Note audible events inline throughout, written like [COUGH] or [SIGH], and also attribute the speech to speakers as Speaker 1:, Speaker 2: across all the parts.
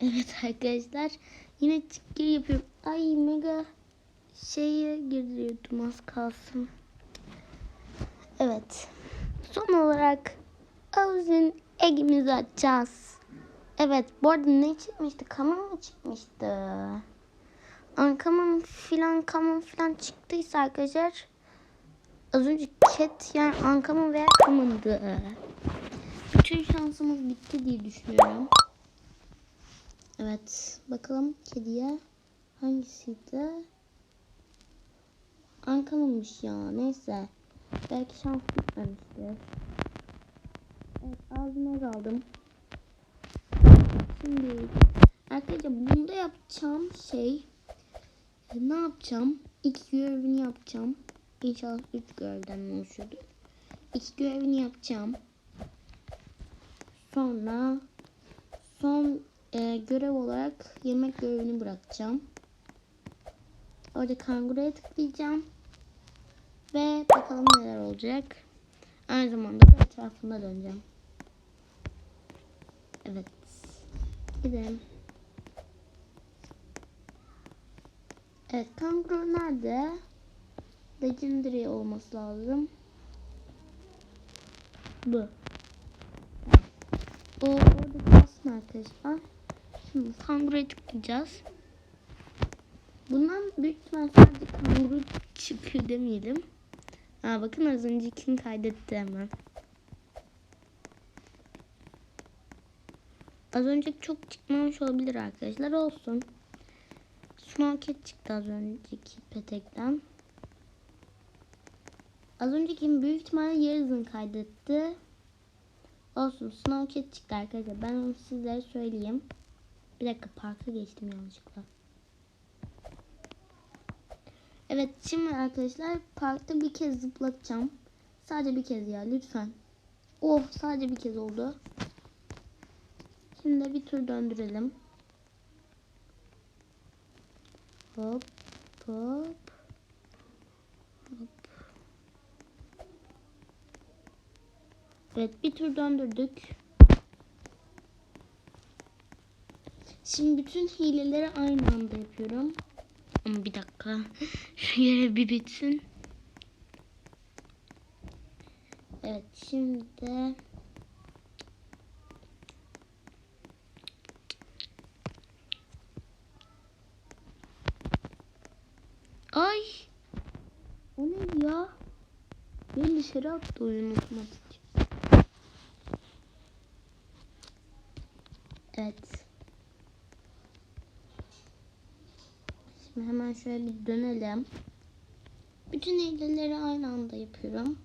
Speaker 1: Evet arkadaşlar yine çıkıyor yapıyorum. Ay mega şeye giriyordum az kalsın. Evet. Son olarak Avuz'un egimizi açacağız. Evet bu arada ne çıkmıştı? Kamera mı çıkmıştı? Ankamın filan kamın filan çıktıysa arkadaşlar az önce cat yani ankamın veya kamındı. Bütün şansımız bitti diye düşünüyorum. Evet. Bakalım kediye hangisiydi? Ankamınmış ya. Neyse. Belki şans bitmemiştir. Evet ağzına aldım. Şimdi arkadaşlar bunda yapacağım şey e, ne yapacağım? İlk görevini yapacağım. İnşallah üç görevden oluşuyordur. İlk görevini yapacağım. Sonra son e, görev olarak yemek görevini bırakacağım. Orada kanguruya tıklayacağım. Ve bakalım neler olacak. Aynı zamanda da etrafında döneceğim. Evet. Gidelim. Evet kanguru nerede? Legendary olması lazım. Bu. O orada kalsın arkadaşlar. Şimdi kanguruya tıklayacağız. Bundan büyük ihtimal sadece kanguru çıkıyor demeyelim. Aa, bakın az öncekini kaydetti hemen. Az önceki çok çıkmamış olabilir arkadaşlar. Olsun. Snowcat çıktı az önceki petekten. Az önceki büyük ihtimalle yarısını kaydetti. Olsun Snowcat çıktı arkadaşlar. Ben onu sizlere söyleyeyim. Bir dakika parka geçtim yanlışlıkla. Evet şimdi arkadaşlar parkta bir kez zıplatacağım. Sadece bir kez ya lütfen. Oh sadece bir kez oldu. Şimdi bir tur döndürelim. Hop hop. Hop. Evet bir tur döndürdük. Şimdi bütün hileleri aynı anda yapıyorum. Ama bir dakika. [LAUGHS] Şu yere bir bitsin. Evet şimdi Ay. O ne ya? Beni dışarı attı oyun otomatik. Evet. Şimdi hemen şöyle bir dönelim. Bütün hileleri aynı anda yapıyorum.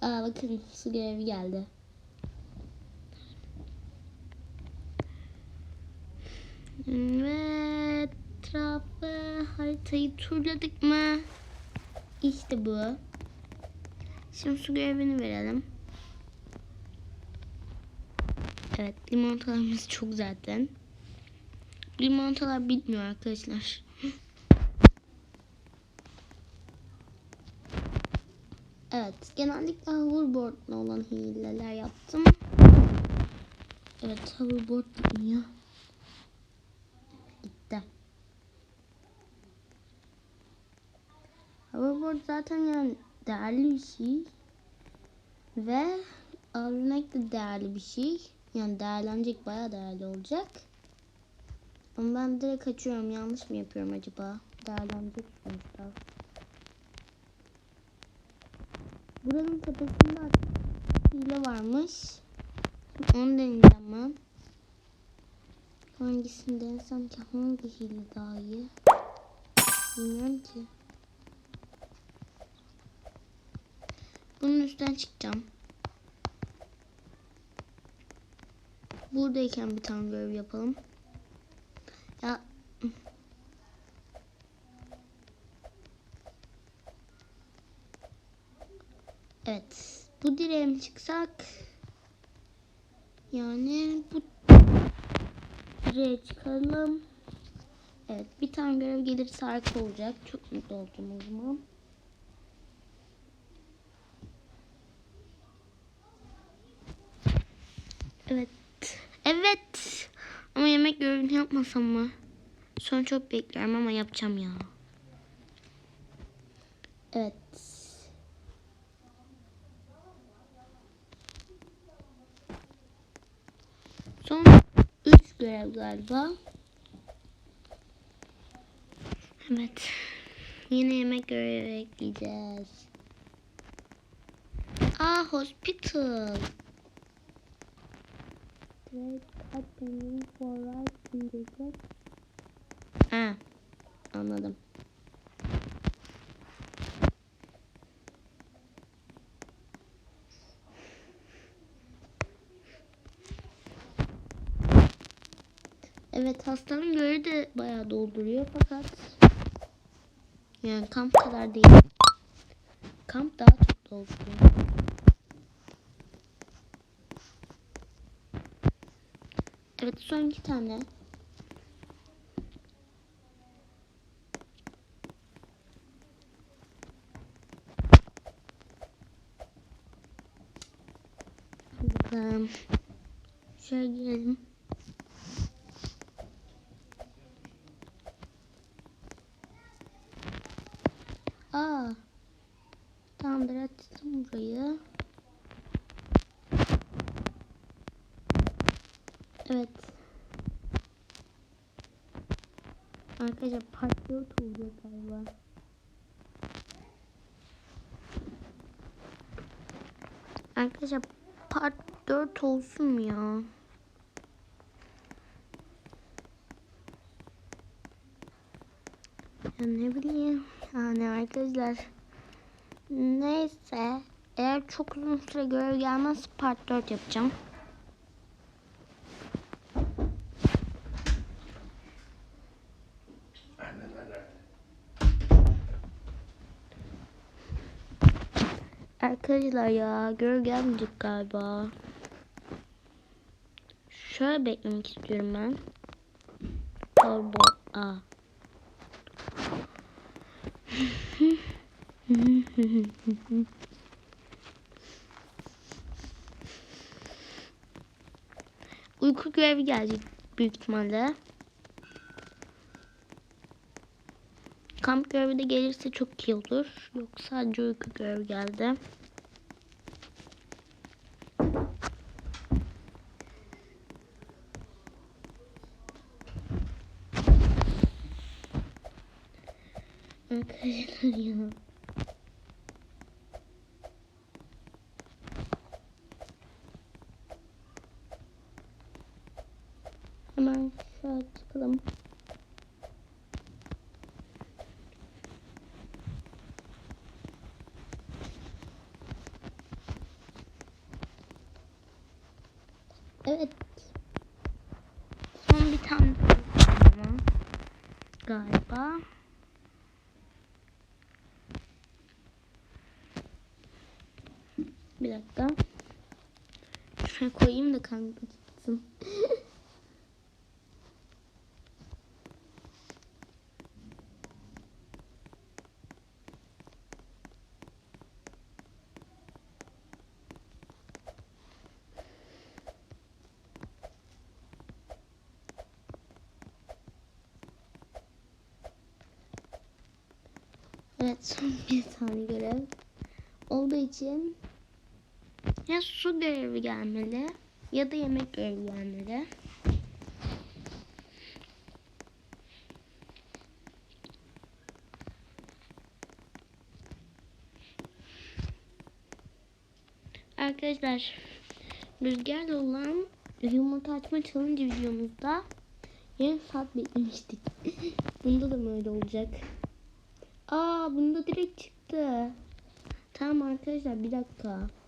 Speaker 1: Aa bakın su görevi geldi. Ve etrafı haritayı turladık mı? İşte bu. Şimdi su görevini verelim. Evet limonatalarımız çok zaten. Limonatalar bitmiyor arkadaşlar. [LAUGHS] Evet genellikle hoverboardla olan hileler yaptım. Evet hoverboard bitmiyor. Gitti. Hoverboard zaten yani değerli bir şey. Ve örnek de değerli bir şey. Yani değerlenecek bayağı değerli olacak. Ama ben direkt açıyorum. Yanlış mı yapıyorum acaba? Değerlenecek sonuçta. Buranın tepesinde hile varmış. Onu deneyeceğim ben. Hangisini denesem ki hangi hile daha iyi? Bilmiyorum ki. Bunun üstten çıkacağım. Buradayken bir tane görev yapalım. Ya Evet. Bu direğe çıksak? Yani bu direğe çıkalım. Evet. Bir tane görev gelirse harika olacak. Çok mutlu olacağım o zaman. Evet. Evet. Ama yemek görevini yapmasam mı? Son çok bekliyorum ama yapacağım ya. Evet. Son 3 görev galiba. Evet. Yine yemek görevi ekleyeceğiz. Aa hospital. Great happening for right in the gut. Ha, anladım. Evet hastanın görevi de bayağı dolduruyor fakat yani kamp kadar değil. Kamp daha çok dolduruyor. Evet son iki tane. Bakalım. Şöyle girelim. Aa. Tamamdır açtım burayı. Evet. Arkadaşlar part 4 olacak galiba. Arkadaşlar part 4 olsun mu ya? Ya ne bileyim. Yani arkadaşlar. Neyse. Eğer çok uzun süre görev gelmez part 4 yapacağım. Arkadaşlar ya görev gelmeyecek galiba. Şöyle beklemek istiyorum ben. Orbo A. [LAUGHS] Uyku görevi gelecek büyük ihtimalle. Kamp görevi de gelirse çok iyi olur. Yok sadece uyku görevi geldi. Arkadaşlar ya. Hemen şöyle çıkalım. Evet. Son bir tane daha ama galiba. Bir dakika. Şuraya koyayım da kanka çıksın. Evet son bir tane görev olduğu için ya su görevi gelmeli ya da yemek görevi gelmeli. Arkadaşlar rüzgarla olan yumurta açma challenge videomuzda yarım saat beklemiştik. [LAUGHS] Bunda da mı öyle olacak? Aa bunda direkt çıktı. Tamam arkadaşlar bir dakika.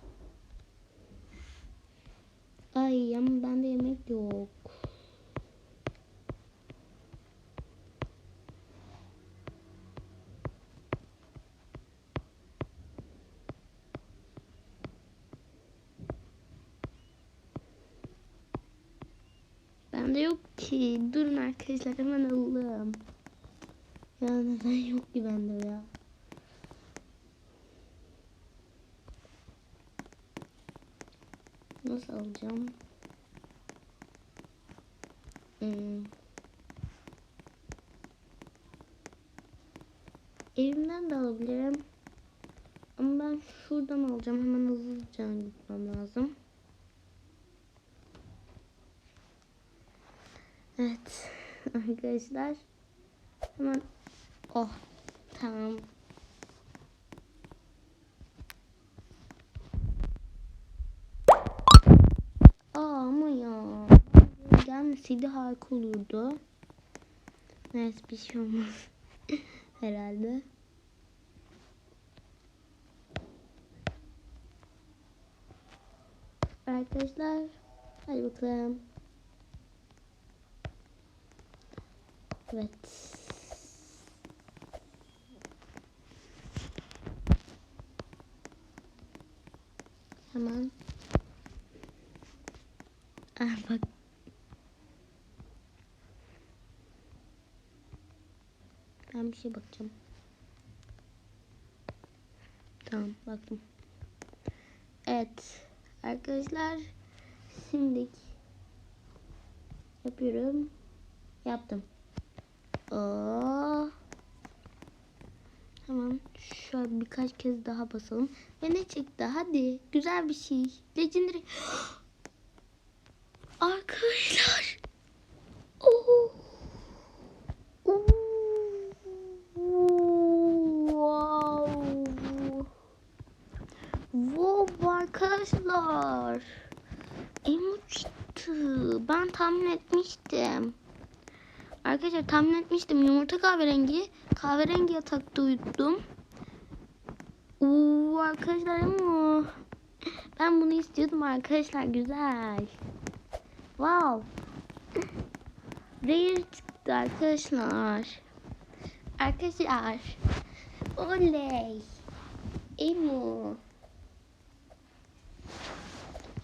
Speaker 1: Ay ama bende yemek yok. Bende yok ki. Durun arkadaşlar hemen alalım. Ya neden yok ki bende ya? Nasıl alacağım? Hmm. Evimden de alabilirim. Ama ben şuradan alacağım. Hemen hızlıca gitmem lazım. Evet. [LAUGHS] Arkadaşlar. Hemen. Oh. Tamam. Aa ama ya. Gelmeseydi harika olurdu. Neyse bir şey olmaz. [LAUGHS] Herhalde. Arkadaşlar. Hadi bakalım. Evet. Hemen. Ah bak. Ben bir şey bakacağım. Tamam baktım. Evet. Arkadaşlar. Şimdi yapıyorum. Yaptım. Oo. Hemen şöyle birkaç kez daha basalım. Ve ne çıktı? Hadi. Güzel bir şey. Legendary. [GASPS] Arkadaşlar. Oo. Oo. Wow. Wow arkadaşlar. Emo çıktı. Ben tahmin etmiştim. Arkadaşlar tahmin etmiştim. Yumurta kahverengi. Kahverengi yatakta uyuttum. Oo arkadaşlar ama ben bunu istiyordum arkadaşlar. Güzel. Wow. Rare çıktı arkadaşlar. Arkadaşlar. Oley. Emo.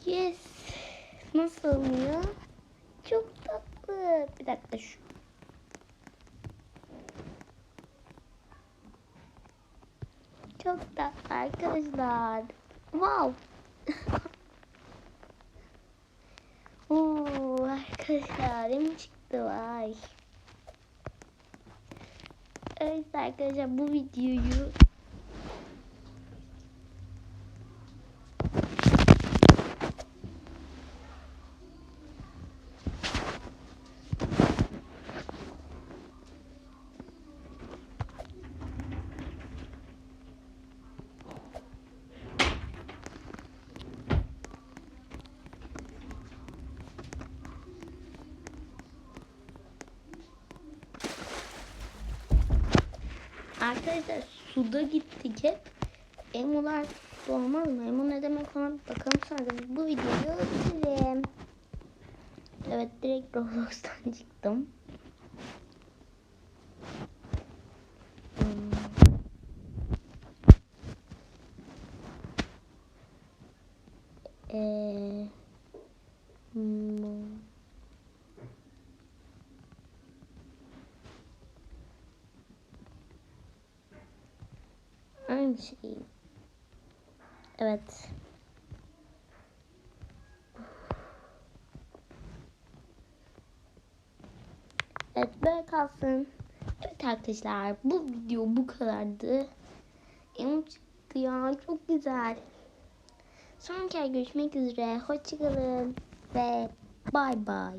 Speaker 1: Yes. Nasıl oluyor? Çok tatlı. Bir dakika şu. Çok tatlı arkadaşlar. Wow. [LAUGHS] Oo arkadaşlar çıktı vay. Evet arkadaşlar bu videoyu Arkadaşlar suda gittik hep. Emolar su olmaz mı? Emo ne demek ona bakalım sonra bu videoyu bitirelim. Evet direkt Roblox'tan [LAUGHS] çıktım. Hmm. Ee, hmm. Aynı şey. Evet. Evet böyle kalsın. Evet arkadaşlar bu video bu kadardı. Elim çıktı ya çok güzel. Sonraki görüşmek üzere. Hoşçakalın ve bay bay.